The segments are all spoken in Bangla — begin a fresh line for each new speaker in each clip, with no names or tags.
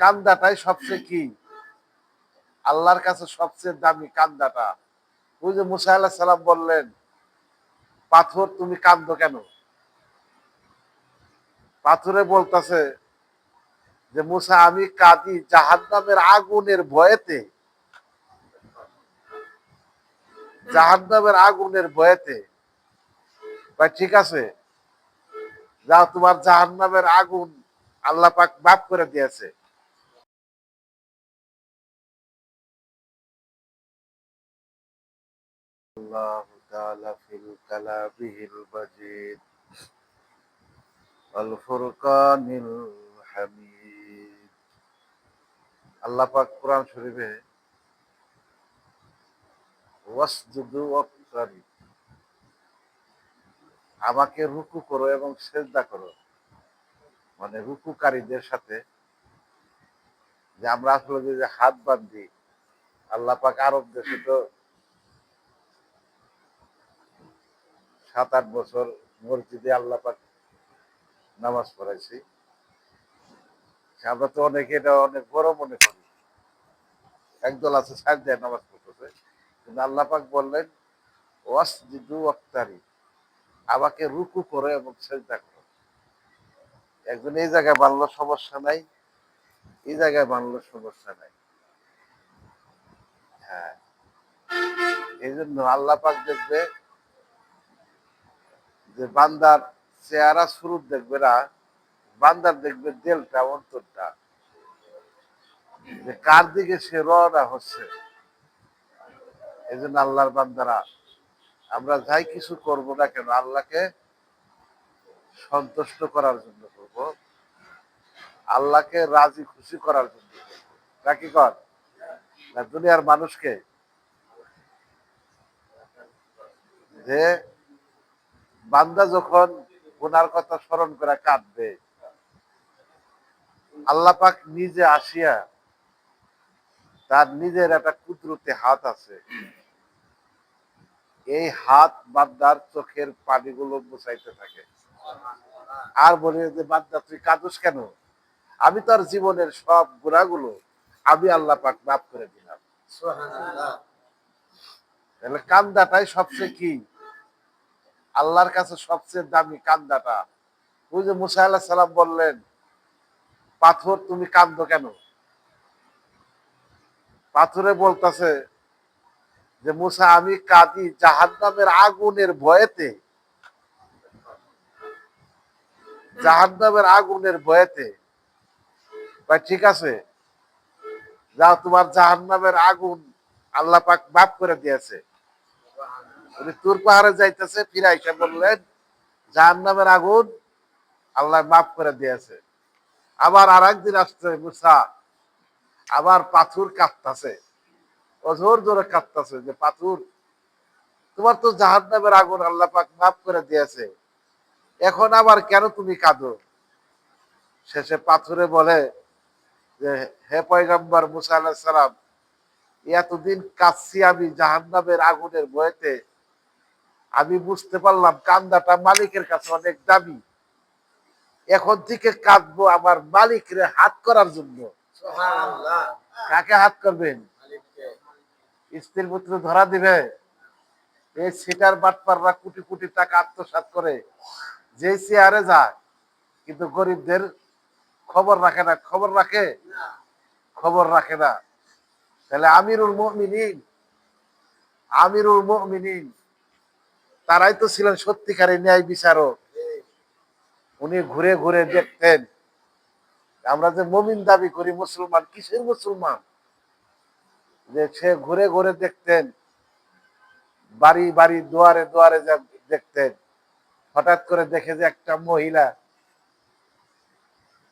কান্দাটাই সবচেয়ে কি আল্লাহর কাছে সবচেয়ে দামি কান্দাটা। ওই যে মুসা আল্লাহ সাল্লাম বললেন, পাথর, তুমি কান্দো কেন? পাথরে বলতেছে যে, মুসা, আমি কাঁদি জাহান্নামের আগুনের ভয়েতে। জাহান্নামের আগুনের ভয়েতে। ভাই, ঠিক আছে? যা তোমার জাহান্নামের আগুন আল্লাহ পাক মাফ করে দিয়েছে। الله تعالى في كلامه المجيد الفرقان الحميد আল্লাহ পাক কোরআন শরীফে ওয়াসজুদু ওয়াকতারি আমাকে রুকু করো এবং সেজদা করো মানে রুকুকারীদের সাথে যে আমরা আসলে যে হাত বান্ধি আল্লাহ পাক আরব দেশে তো সাত আট বছর মসজিদে আল্লাহ পাক নামাজ পড়াইছি। আমরা তো অনেকে এটা অনেক বড় মনে করি। একদল আছে সার দেয় নামাজ পড়তেছে। কিন্তু আল্লাহ পাক বললেন, ওয়াসজিদু ওয়াক্তারি, আমাকে রুকু করো এবং সেজদা করো। একজন এই জায়গায় বানলো, সমস্যা নাই। এই জায়গায় বানলো, সমস্যা নাই। হ্যাঁ। এই জন্য আল্লাহ পাক দেখবে যে বান্দার চেহারা স্বরূপ দেখবে না, বান্দার দেখবে দেলটা, অন্তরটা। যে কার দিকে সে রওনা হচ্ছে? এই জন্য আল্লাহর বান্দারা, আমরা যাই কিছু করব না কেন, আল্লাহকে সন্তুষ্ট করার জন্য করব। আল্লাহকে রাজি, খুশি করার জন্য নাকি কর? না দুনিয়ার মানুষকে যে বান্দা যখন ওনার কথা স্মরণ করে কাঁদবে আল্লাহ পাক নিজে আসিয়া তার নিজের একটা কুদরতে হাত আছে। এই হাত বান্দার চোখের পানিগুলো মুছাইতে থাকে। আর বলে যে বান্দা তুই কাঁদুস কেন? আমি তোর জীবনের সব গুণাগুলো আমি আল্লাহ পাক মাফ করে দিলাম। তাহলে কান্দাটাই সবচেয়ে কি? আল্লাহর কাছে সবচেয়ে দামি কান্দাটা। ওই যে মুসা আল্লাহ সাল্লাম বললেন, পাথর, তুমি কান্দো কেন? পাথরে বলতেছে যে, মুসা, আমি কাঁদি জাহান্নামের আগুনের ভয়েতে। জাহান্নামের আগুনের ভয়েতে। ভাই, ঠিক আছে? যাও, তোমার জাহান্নামের আগুন আল্লাহ পাক মাফ করে দিয়েছে। উনি তুর পাহাড়ে যাইতেছে ফিরাইকে বললেন, জাহান্নামের আগুন আল্লাহ মাফ করে দিয়েছে। আবার আর একদিন আসছে মুসা, আবার পাথর কাঁদতেছে অঝোর জোরে কাঁদতেছে যে, পাথর, তোমার তো জাহান্নামের আগুন আল্লাহ পাক মাফ করে দিয়েছে। এখন আবার কেন তুমি কাঁদো? শেষে পাথরে বলে যে, হে পয়গাম্বার মুসা আল্লাহ সালাম, এতদিন কাঁদছি আমি জাহান্নামের আগুনের বয়েতে আমি বুঝতে পারলাম কান্দাটা মালিকের কাছে অনেক দামি। এখন থেকে কাঁদবো আমার মালিকের হাত করার জন্য। কাকে হাত করবেন? স্ত্রীর পুত্র ধরা দিবে। এই সিটার বাটপাররা কোটি কোটি টাকা আত্মসাত করে। যে চেয়ারে যায় কিন্তু গরিবদের খবর রাখে না। খবর রাখে? খবর রাখে না। তাহলে আমিরুল মুমিনিন আমিরুল মুমিনিন তারাই তো ছিলেন সত্যিকারে ন্যায় বিচারক। উনি ঘুরে ঘুরে দেখতেন, আমরা যে মমিন দাবি করি, মুসলমান, কিসের মুসলমান? যে সে ঘুরে ঘুরে দেখতেন, বাড়ি বাড়ি দুয়ারে দুয়ারে দেখতেন, হঠাৎ করে দেখে যে একটা মহিলা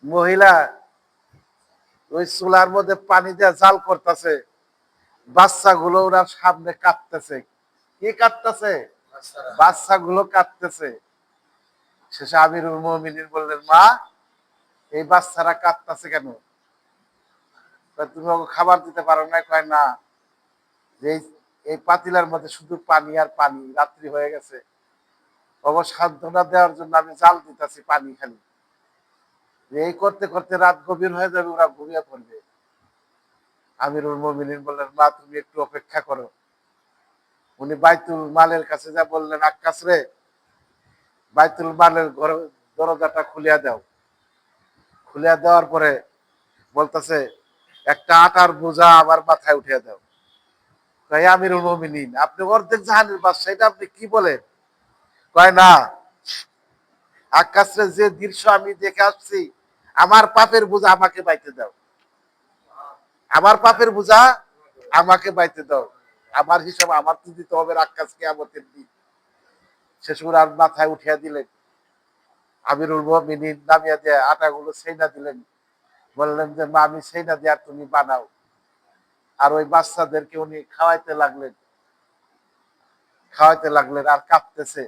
মহিলা ওই চুলার মধ্যে পানি দিয়ে জাল করতেছে, বাচ্চাগুলো ওনার সামনে কাঁদতেছে কি কাঁদতেছে বাচ্চাগুলো কাঁদতেছে। শেষে আমিরুল মোমিনিন বললেন, মা, এই বাচ্চারা কাঁদতেছে কেন? তুমি ওকে খাবার দিতে পারো না? কয়, না, যে এই- পাতিলার মধ্যে শুধু পানি আর পানি, রাত্রি হয়ে গেছে। অবশ্য সান্ত্বনা দেওয়ার জন্য আমি জাল দিতেছি পানি খালি। এই করতে করতে রাত গভীর হয়ে যাবে, ওরা ঘুমিয়ে পড়বে। আমিরুল মমিনিন বললেন, মা, তুমি একটু অপেক্ষা করো। উনি বাইতুল মালের কাছে যা বললেন, আকাশ রে, বাইতুল মালের ঘর, দরজাটা খুলিয়া দাও। খুলিয়া দেওয়ার পরে বলতেছে, একটা আটার বোঝা আমার মাথায় উঠিয়া দাও। কয় আমিরুল মমিনিন, আপনি অর্ধেক জাহানের বাদশা এটা আপনি কি বলেন? কয়, না, আকাশে যে দৃশ্য আমি দেখে আসছি, আমার পাপের বোঝা আমাকে বাইতে দাও। আমার পাপের বোঝা আমাকে বাইতে দাও। আমার হিসাব আমার তো দিতে হবে আকাশ কেয়ামতের দিন। শেষুর আর মাথায় উঠিয়া দিলেন। আমিরুল মমিনিন নামিয়া দিয়ে আটাগুলো সেইনা দিলেন। বললেন যে, মা, আমি সেইনা দিয়ে আর তুমি বানাও। আর ওই বাচ্চাদেরকে উনি খাওয়াইতে লাগলেন। খাওয়াইতে লাগলেন আর কাঁপতেছে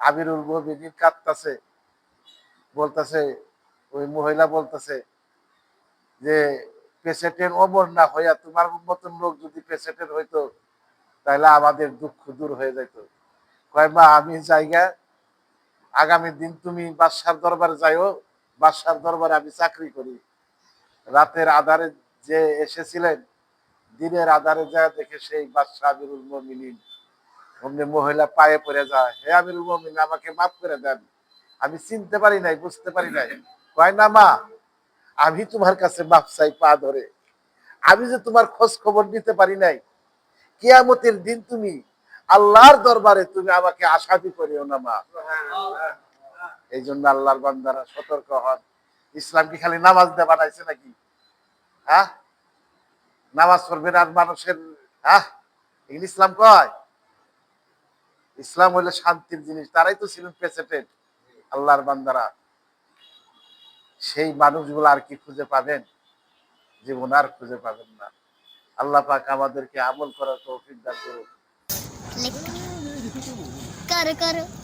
আমিরুল মমিনিন কাঁদতেছে। বলতেছে, ওই মহিলা বলতেছে যে পেশেন্টের অমর না হইয়া তোমার মতন লোক যদি পেশেন্টের হইতো, তাহলে আমাদের দুঃখ দূর হয়ে যেত কয়, মা, আমি জায়গা, আগামী দিন তুমি বাদশার দরবারে যাইও, বাদশার দরবারে আমি চাকরি করি। রাতের আধারে যে এসেছিলেন, দিনের আধারে যা দেখে সেই বাদশাহ আমিরুল মমিনিন, অমনি মহিলা পায়ে পড়ে যায়, হে আমিরুল মমিন আমাকে মাফ করে দেন। আমি চিনতে পারি নাই, বুঝতে পারি নাই। কয়, না, মা আমি তোমার কাছে মাপ চাই পা ধরে। আমি যে তোমার খোঁজ খবর নিতে পারি নাই, কিয়ামতের দিন তুমি আল্লাহর দরবারে তুমি আমাকে আশাদি করিও না, মা। এই জন্য আল্লাহর বান্দারা সতর্ক হন। ইসলাম কি খালি নামাজ দিয়ে বানাইছে নাকি? হ্যাঁ? নামাজ পড়বেন আর মানুষের হ্যাঁ? ইসলাম কয়? ইসলাম হইলে শান্তির জিনিস, তারাই তো ছিলেন প্রেসিডেন্ট আল্লাহর বান্দারা। সেই মানুষগুলো আর কি খুঁজে পাবেন? জীবন আর খুঁজে পাবেন না। আল্লাহ পাক আমাদেরকে আমল করার তৌফিক দান করুন